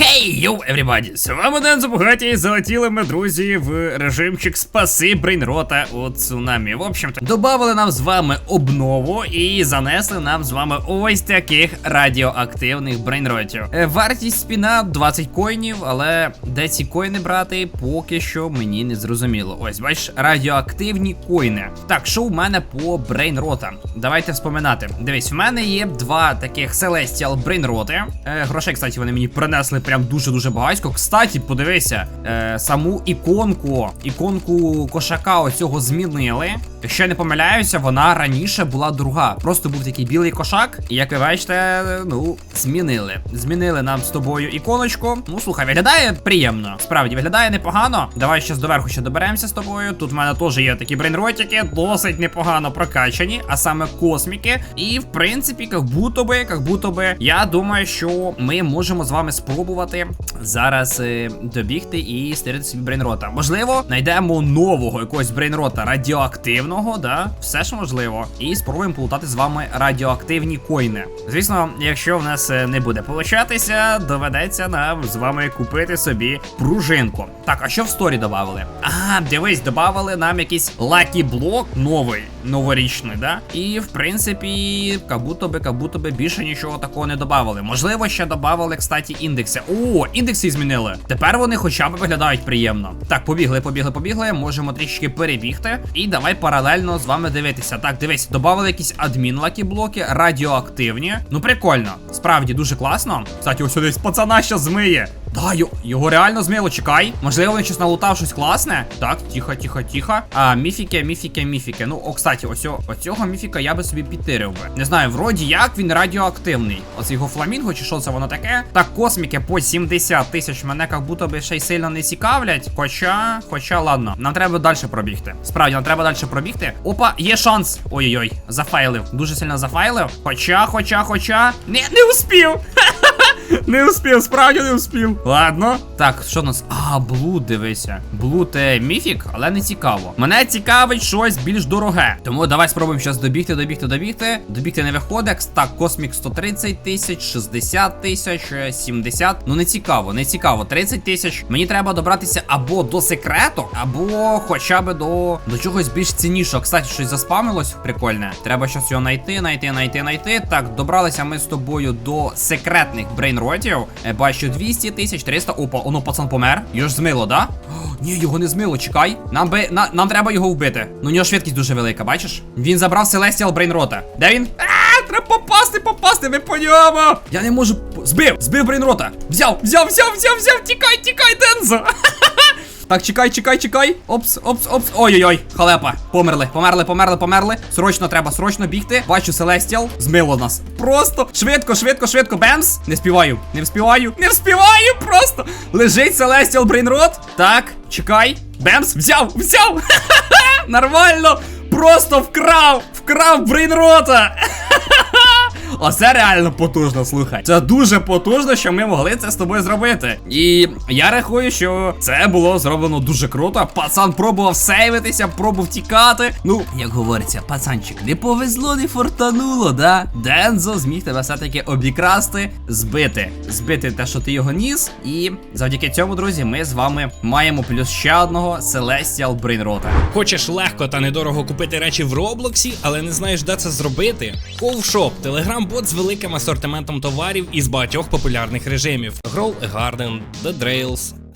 Хей, йоу, everybody! З вами Ден Забугаті, і залетіли ми, друзі, в режимчик Спаси Брейнрота у цунамі. В общем-то, добавили нам з вами обнову і занесли нам з вами ось таких радіоактивних брейнротів. Е, Вартість спіна 20 коїнів, але де ці коїни брати, поки що мені не зрозуміло. Ось, бачиш, радіоактивні коїни. Так, що у мене по брейнротам? Давайте вспоминати. Дивись, в мене є два таких Celestial брейнроти. Е, грошей, кстати, вони мені принесли прям дуже-дуже багатько. Кстати, подивися, е, саму іконку, іконку кошака оцього змінили. Якщо я не помиляюся, вона раніше була друга. Просто був такий білий кошак. І як ви бачите, ну, змінили. Змінили нам з тобою іконочку. Ну, слухай, виглядає приємно. Справді, виглядає непогано. Давай ще доверху ще доберемося з тобою. Тут в мене теж є такі брейнротики, досить непогано прокачані, а саме косміки. І в принципі, як будто би, як будто би, я думаю, що ми можемо з вами спробувати зараз е, добігти і стирити собі брейнрота. Можливо, знайдемо нового якогось брейнрота радіоактивного, да? Все ж можливо. І спробуємо полутати з вами радіоактивні коїни. Звісно, якщо в нас е, не буде получатися, доведеться нам з вами купити собі пружинку. Так, а що в сторі додавали? А, дивись, додавали нам якийсь лакі блок новий, новорічний, да? І в принципі, як будто би, як будто би більше нічого такого не додавали. Можливо, ще додавали, кстати, індекси. О, індекси змінили. Тепер вони хоча б виглядають приємно. Так, побігли, побігли, побігли. Можемо трішки перебігти. І давай паралельно з вами дивитися. Так, дивись, додавали якісь адмін лакі блоки, радіоактивні. Ну прикольно. Справді дуже класно. Кстати, ось десь пацана ще змиє. Да, його реально змило, чекай. Можливо, він щось налутав щось класне. Так, тихо, тихо, тихо. А, міфіки, міфіки, міфіки. Ну, о, кстати, ось оцього міфіка я би собі підтирив би. Не знаю, вроді як він радіоактивний. Ось його фламінго, чи що це воно таке? Так, косміки по 70 тисяч мене як будто би ще й сильно не цікавлять. Хоча, хоча, ладно, нам треба далі пробігти. Справді, нам треба далі пробігти. Опа, є шанс. Ой-ой-ой, зафайлив. Дуже сильно зафайлив. Хоча, хоча, хоча. Не, не успів. Не успів, справді не успів. Ладно. Так, що у нас? А, блуд, дивися. Блуд е, міфік, але не цікаво. Мене цікавить щось більш дороге. Тому давай спробуємо зараз добігти, добігти, добігти. Добігти не виходить. Так, космік 130 тисяч, 60 тисяч, е, 70. Ну не цікаво, не цікаво. 30 тисяч. Мені треба добратися або до секрету, або хоча б до, до чогось більш ціннішого. Кстати, щось заспамилось прикольне. Треба щось його знайти, знайти, знайти, знайти. Так, добралися ми з тобою до секретних брейнротів. Е, Бачу 200 тисяч, 300. Опа, оно пацан помер. Його ж змило, да? О, ні, його не змило, чекай. Нам би на, нам треба його вбити. Ну у нього швидкість дуже велика, бачиш? Він забрав Celestial Брейнрота. Де він? Треба попасти, попасти, ми по ньому. Я не можу. Збив, збив Брейнрота. Взяв, взяв, взяв, взяв, взяв. Тікай, тікай, Дензо. Так, чекай, чекай, чекай. Опс, опс, опс. Ой-ой-ой, халепа. Померли, померли, померли, померли. Срочно треба, срочно бігти. Бачу Селестіал. Змило нас. Просто швидко, швидко, швидко. Бемс. Не співаю, не вспіваю, не вспіваю. Просто лежить Селестіал Брейнрот. Так, чекай. Бемс, взяв, взяв. Нормально. Просто вкрав, вкрав Брейнрота. Оце реально потужно, слухай. Це дуже потужно, що ми могли це з тобою зробити. І я рахую, що це було зроблено дуже круто. Пацан пробував сейвитися, пробував тікати. Ну, як говориться, пацанчик, не повезло, не фортануло, да? Дензо зміг тебе все-таки обікрасти, збити. Збити те, що ти його ніс. І завдяки цьому, друзі, ми з вами маємо плюс ще одного Celestial Брейнрота. Хочеш легко та недорого купити речі в Роблоксі, але не знаєш, де це зробити? Ковшоп телеграм-бот з великим асортиментом товарів із багатьох популярних режимів: Grow a Garden, The Drails,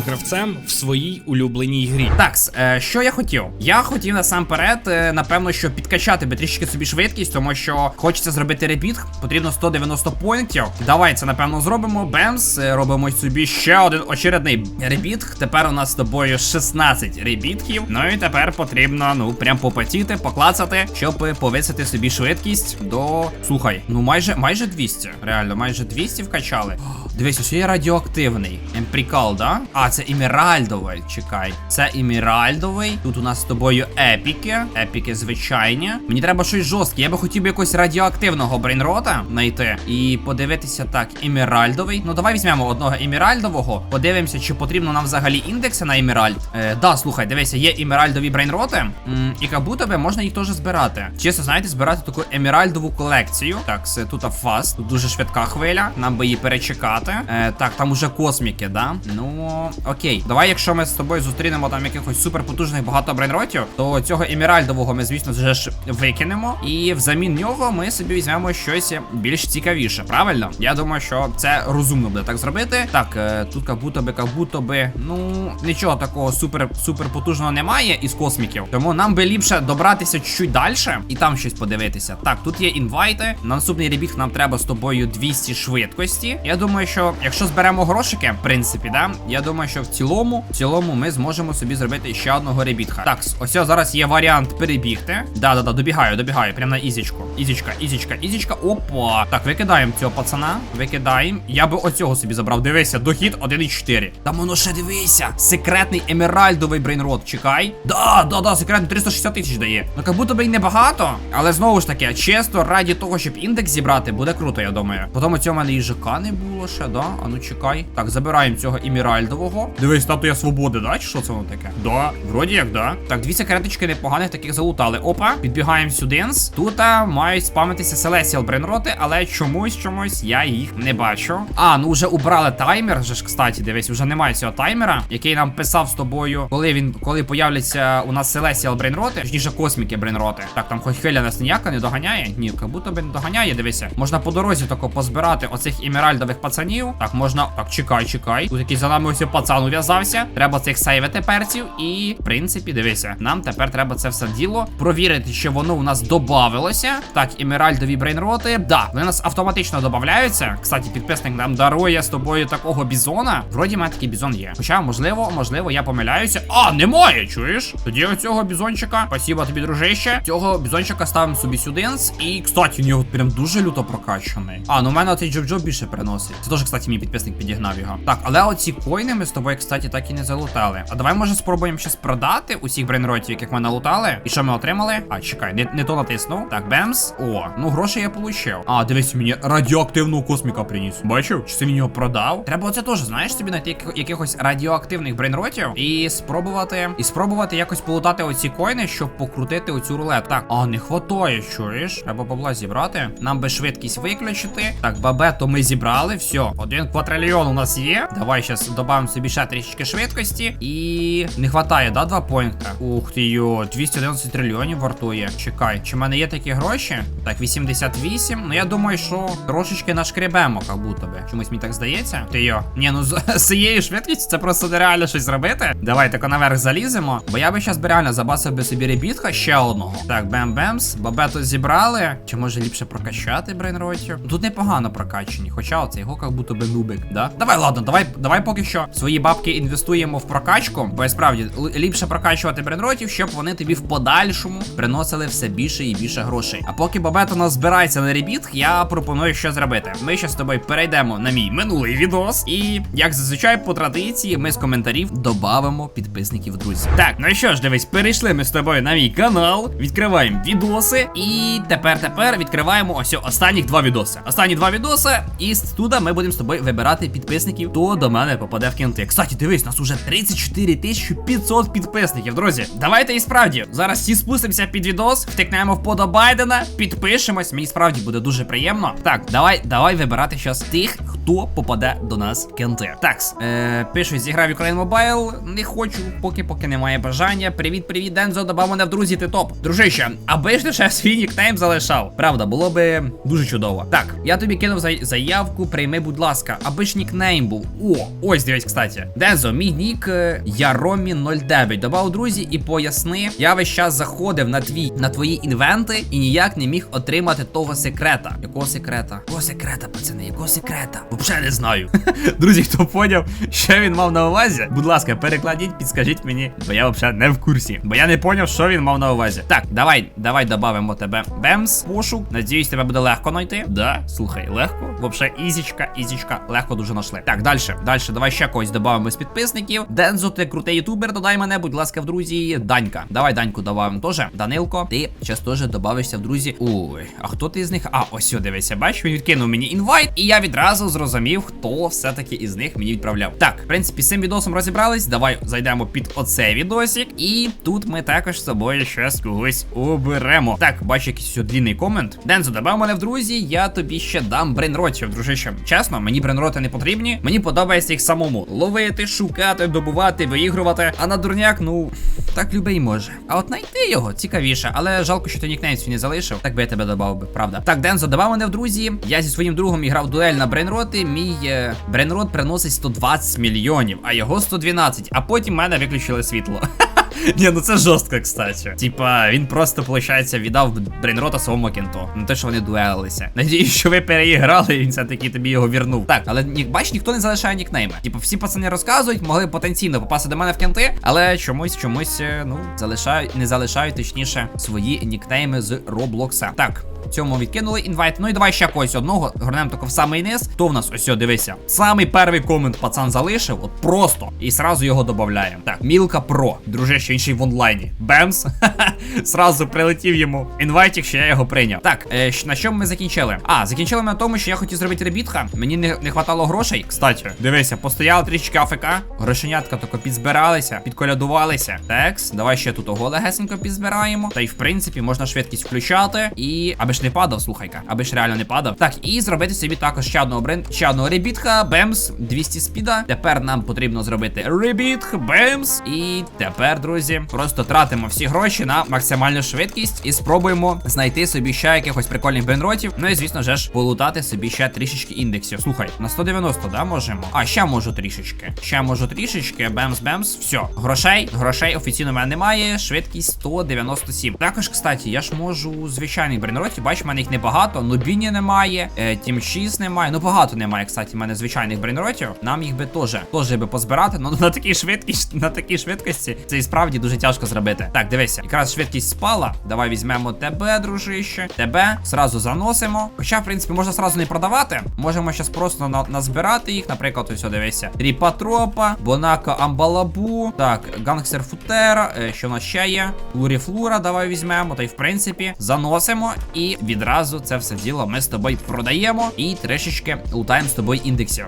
найкращим гравцем в своїй улюбленій грі. Так, е, що я хотів? Я хотів насамперед, е, напевно, що підкачати би трішки собі швидкість, тому що хочеться зробити ребіт, потрібно 190 поінтів. Давай це напевно зробимо. Бемс, е, робимо собі ще один очередний ребіт. Тепер у нас з тобою 16 ребітків. Ну і тепер потрібно, ну, прям попотіти, поклацати, щоб повисити собі швидкість до. Слухай, ну майже майже 200. Реально, майже 200 вкачали. Дивись, ось є радіоактивний. Емприкал, да? А, це імеральдовий. Чекай. Це імеральдовий. Тут у нас з тобою епіки. Епіки звичайні. Мені треба щось жорстке. Я би хотів би якогось радіоактивного брейнрота знайти. І подивитися так, імеральдовий. Ну давай візьмемо одного імеральдового. Подивимося, чи потрібно нам взагалі індекси на імеральд. Е, да, слухай, дивися, є імеральдові брейнроти. М, і як будто би можна їх теж збирати. Чесно, знаєте, збирати таку емеральдову колекцію. Так, це тут фаст. Тут дуже швидка хвиля. Нам би її перечекати. Е, так, там уже косміки, да? Ну окей. Давай, якщо ми з тобою зустрінемо там якихось суперпотужних багато брейнротів, то цього емеральдового ми, звісно, вже ж викинемо. І взамін нього ми собі візьмемо щось більш цікавіше. Правильно? Я думаю, що це розумно буде так зробити. Так, е, тут як будто би, як будто би, ну нічого такого супер супер потужного немає із косміків. Тому нам би ліпше добратися чуть далі і там щось подивитися. Так, тут є інвайти. На наступний ребіг нам треба з тобою 200 швидкості. Я думаю, що якщо зберемо грошики, в принципі, да, я думаю, що в цілому, в цілому ми зможемо собі зробити ще одного ребітха. Так, ось зараз є варіант перебігти. Да, да, да, добігаю, добігаю, прямо на ізічку. Ізічка, ізічка, ізічка. Опа. Так, викидаємо цього пацана. Викидаємо. Я би оцього собі забрав. Дивися, дохід 1,4. Там воно ще дивися. Секретний емеральдовий брейнрот. Чекай. Да, да, да, секретний 360 тисяч дає. Ну, як будто би й небагато. Але знову ж таки, чисто раді того, щоб індекс зібрати, буде круто, я думаю. Потім у цьому мене їжака не було ще, да? А ну чекай. Так, забираємо цього емеральдового. Дивись, статуя свободи, да? Чи що це воно таке? Да, вроді як, да. Так, дві секреточки непоганих таких залутали. Опа, підбігаємо сюди. Тут мають спамитися Celestial брейнроти, але чомусь чомусь я їх не бачу. А, ну вже убрали таймер. Вже ж, кстати, дивись, вже немає цього таймера, який нам писав з тобою, коли він коли появляться у нас Celestial брейнроти, точніше косміки брейнроти. Так, там хоч хвиля нас ніяка не доганяє. Ні, як будто би не доганяє, дивися. Можна по дорозі тако позбирати оцих імеральдових пацанів. Так, можна. Так, чекай, чекай. Тут якийсь за нами ось пацан ув'язався. Треба цих сейвити перців. І, в принципі, дивися, нам тепер треба це все діло провірити, що воно у нас добавилося. Так, імеральдові брейнроти. Да, вони у нас автоматично додаються. Кстати, підписник нам дарує з тобою такого бізона. Вроді мене такий бізон є. Хоча, можливо, можливо, я помиляюся. А, немає, чуєш? Тоді оцього бізончика. Спасибо тобі, дружище. Цього бізончика ставимо собі сюди. І, кстати, у нього прям дуже люто прокачаний. А, ну в мене оцей Джо-Джо більше приносить. Це теж, кстати, мій підписник підігнав його. Так, але оці коїни ми з тобою, кстати, так і не залутали. А давай, може, спробуємо щось продати усіх брейнротів, яких ми налутали. І що ми отримали? А, чекай, не, не то натиснув. Так, бемс. О, ну гроші я получив. А, дивись, мені радіоактивного косміка приніс. Бачив? Чи це він його продав? Треба оце теж, знаєш, собі знайти якихось радіоактивних брейнротів і спробувати. І спробувати якось полутати оці коїни, щоб покрутити оцю рулетку. Так, а не хватає, чуєш? Треба бабла зібрати. Нам би швидкість виключити. Так, бабето ми зібрали. Все, один квадрильйон у нас є. Давай зараз додамо собі ще трішечки швидкості. І не хватає, да, два поінта? Ух ти йо, 211 трильйонів вартує. Чекай, чи в мене є такі гроші? Так, 88. Ну я думаю, що трошечки нашкребемо, як будто би. Чомусь мені так здається. Ти йо. Ні, ну з, цією швидкістю це просто нереально щось зробити. Давай тако наверх заліземо. Бо я би зараз реально забасив би собі ребітка ще одного. Так, бем-бемс. Бабето зібрали. Чи може ліпше прокачати брейнротів? Тут непогано прокачані, хоча оце його як будто би нубик, да? Давай, ладно, давай, давай поки що свої бабки інвестуємо в прокачку, бо справді ліпше прокачувати брейнротів, щоб вони тобі в подальшому приносили все більше і більше грошей. А поки бабето у нас збирається на ребіт, я пропоную що зробити. Ми ще з тобою перейдемо на мій минулий відос, і як зазвичай по традиції, ми з коментарів додамо підписників друзів. Так, ну що ж, дивись, перейшли ми з тобою на мій канал, відкриваємо відоси, і тепер тепер відкриваємо ось останніх два відоси. Останні два відоси, і туди ми будемо з тобою вибирати підписників, хто до мене попаде в кінти. Кстати, дивись, нас уже 34 тисячі 500 підписників, друзі. Давайте і справді зараз всі спустимося під відос, втикнемо в подобайдена, підпишемось. Мені справді буде дуже приємно. Так, давай, давай вибирати зараз тих, хто хто попаде до нас в кенти. Такс, е, пишуть, зіграв Ukraine Mobile. Не хочу, поки поки немає бажання. Привіт, привіт, Дензо, добав мене в друзі, ти топ. Дружище, аби ж ти ще свій нікнейм залишав. Правда, було би дуже чудово. Так, я тобі кинув заявку, прийми, будь ласка, аби ж нікнейм був. О, ось дивись, кстати. Дензо, мій нік е, Яромі 09. Добав друзі і поясни. Я весь час заходив на твій на твої інвенти і ніяк не міг отримати того секрета. Якого секрета? Якого секрета, пацани? Якого секрета? Взагалі не знаю. Друзі, хто поняв, що він мав на увазі? Будь ласка, перекладіть, підскажіть мені, бо я взагалі не в курсі. Бо я не поняв, що він мав на увазі. Так, давай, давай додамо тебе. Бемс, пошук. Надіюсь, тебе буде легко знайти. Да, слухай, легко. Вообще, ізічка, ізічка, легко дуже знайшли. Так, далі, далі, давай ще когось додамо з підписників. Дензо, ти крутий ютубер, додай мене, будь ласка, в друзі. Данька. Давай Даньку додамо теж. Данилко, ти зараз теж додавишся в друзі. Ой, а хто ти з них? А, ось, дивися, бачиш, він відкинув мені інвайт, і я відразу зрозумів, хто все-таки із них мені відправляв. Так, в принципі, з цим відосом розібрались. Давай зайдемо під оцей відосик. І тут ми також з собою щас когось оберемо. Так, бачу якийсь длінний комент. Дензо, добав мене в друзі, я тобі ще дам брейнротів, дружище. Чесно, мені брейнроти не потрібні. Мені подобається їх самому ловити, шукати, добувати, виігрувати. А на дурняк, ну так любий може. А от знайти його цікавіше, але жалко, що ти нікнейм не залишив. Так би я тебе додав би, правда. Так, Дензо, давав мене в друзі. Я зі своїм другом іграв дуель на брейнроти. Мій е, брейнрот приносить 120 мільйонів, а його 112. А потім мене виключили світло. Ні, ну це жорстко, кстати. Типа, він просто, виходить, віддав брейнрота своєму кінту. Не те, що вони дуелилися. Надіюсь, що ви переіграли, і він все-таки тобі його вірнув. Так, але бач, ніхто не залишає нікнейми. Типа, всі пацани розказують, могли потенційно попасти до мене в кінти, але чомусь, чомусь, е, ну, залишають, не залишають, точніше, свої нікнейми з Роблокса. Так. Цьому відкинули інвайт. Ну і давай ще когось одного. Горнемо тако в самий низ. То в нас ось, дивися. Самий перший комент пацан залишив, от просто. І сразу його додаємо. Так, Мілка Про. Дружище, інший в онлайні. Бемс. Сразу прилетів йому інвайтик, що я його прийняв. Так, е, на чому ми закінчили? А, закінчили ми на тому, що я хотів зробити ребітха. Мені не, не хватало грошей. Кстати, дивися, постояли трішки АФК. Грошенятка тако підзбиралися, підколядувалися. Текс, давай ще тут ого легесенько підзбираємо. Та й в принципі можна швидкість включати. І аби ж не падав, слухайка, аби ж реально не падав. Так, і зробити собі також ще одного брен... ще одного ребітха. Бемс, 200 спіда. Тепер нам потрібно зробити ребітх, бемс. І тепер, друзі, просто тратимо всі гроші на максимальну швидкість і спробуємо знайти собі ще якихось прикольних бенротів. Ну і звісно ж полутати собі ще трішечки індексів. Слухай, на 190, да, можемо? А, ще можу трішечки. Ще можу трішечки. Бемс, бемс. Все. Грошей, грошей офіційно в мене немає. Швидкість 197. Також, кстати, я ж можу звичайних брейнротів. Бач, в мене їх небагато. Нубіні немає, е, Тім 6 немає. Ну багато немає, кстати, в мене звичайних брейнротів. Нам їх би теж теж би позбирати. Ну на такій швидкості, на такій швидкості це і справді дуже тяжко зробити. Так, дивися, якраз швидкість спала. Давай візьмемо тебе, дружище. Тебе зразу заносимо. Хоча, в принципі, можна зразу не продавати. Можемо щас просто на- назбирати їх. Наприклад, ось дивися. Ріпатропа, Бонака Амбалабу. Так, Гангстер Футера. Е, що в нас ще є? Луріфлура, давай візьмемо. Та й в принципі заносимо. І відразу це все діло ми з тобою продаємо. І трішечки лутаємо з тобою індексів.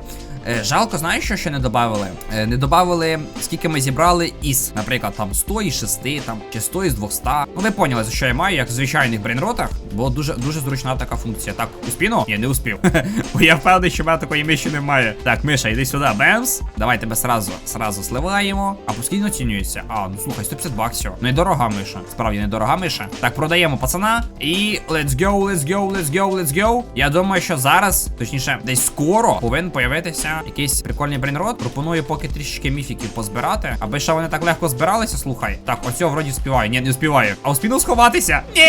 Е, жалко, знаєш, що ще не додавали? Е, не додавали, скільки ми зібрали із, наприклад, там 100 із 6, там, чи 100 із 200. Ну ви поняли, за що я маю, як в звичайних брейнротах, бо дуже дуже зручна така функція. Так, успіну? Ні, не успів. Бо я впевнений, що в мене такої миші немає. Так, Миша, йди сюди, бемс. Давай тебе сразу, сразу сливаємо. А по скільки оцінюється? А, ну слухай, 150 баксів. Недорога миша. Справді недорога миша. Так, продаємо пацана. І let's go, let's go, let's go, let's go. Я думаю, що зараз, точніше, десь скоро повинен появитися якийсь прикольний брейнрот. Пропоную поки трішечки міфіків позбирати. Аби ще вони так легко збиралися, слухай. Так, оцього вроді співаю. Ні, не успіваю. А успіну сховатися? Ні!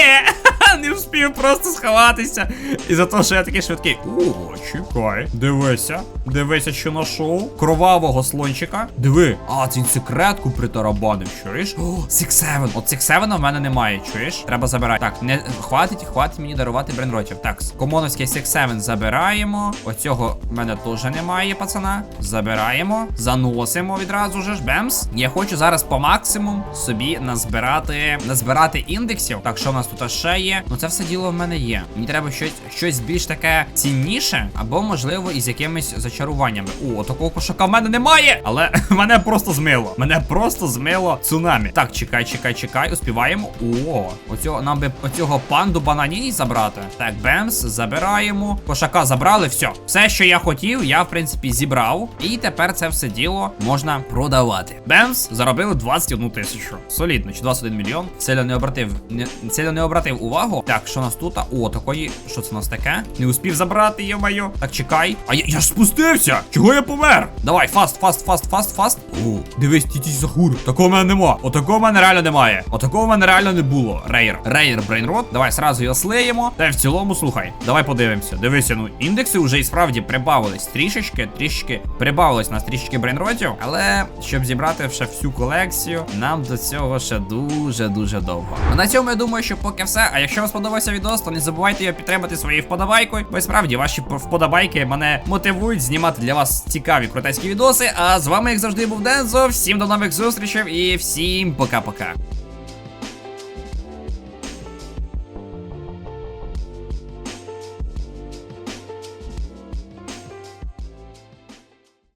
Не вспів просто сховатися. І за те, що я такий швидкий. О, чекай. Дивися. Дивися, що нашов. Кровавого слончика. Диви. А, він секретку притарабанив, чуєш? О, Seven. От Seven в мене немає, чуєш? Треба забирати. Так, не хватить, хватить мені дарувати бренротів. Так, комоновський Seven забираємо. Оцього в мене теж немає, пацана. Забираємо. Заносимо відразу же ж. Бемс. Я хочу зараз по максимум собі назбирати назбирати індексів. Так, що в нас тут ще є? Ну це все діло в мене є. Мені треба щось щось більш таке цінніше, або можливо із якимись зачаруваннями. О, такого кошака в мене немає, але мене просто змило. Мене просто змило цунамі. Так, чекай, чекай, чекай, успіваємо. О, оцього нам би оцього панду бананіні забрати. Так, бемс, забираємо. Кошака забрали, все. Все, що я хотів, я в принципі зібрав. І тепер це все діло можна продавати. Бемс заробили 21 тисячу. Солідно, чи 21 мільйон. Сильно не обратив, не, сильно не обратив увагу. Так, що у нас тут? О, такої, що це у нас таке? Не успів забрати, йо-моє. Так, чекай. А я, я ж спустився. Чого я помер? Давай, фаст, фаст, фаст, фаст, фаст. О, дивись, тіті Захур. Такого в мене нема. Отакого в мене реально немає. Отакого в мене реально не було. Рейр. Рейр Брейнрот. Давай сразу його слеємо. Та в цілому, слухай, давай подивимося. Дивися, ну індекси вже і справді прибавились. Трішечки, трішечки прибавилось нас трішечки брейнротів. Але щоб зібрати ще всю колекцію, нам до цього ще дуже дуже довго. А на цьому я думаю, що поки все. А якщо вам сподобався відео, то не забувайте його підтримати своєю вподобайкою. Бо справді ваші вподобайки мене мотивують знімати для вас цікаві крутецькі відоси. А з вами, як завжди, був Дензо. Всім до нових зустрічей і всім пока-пока.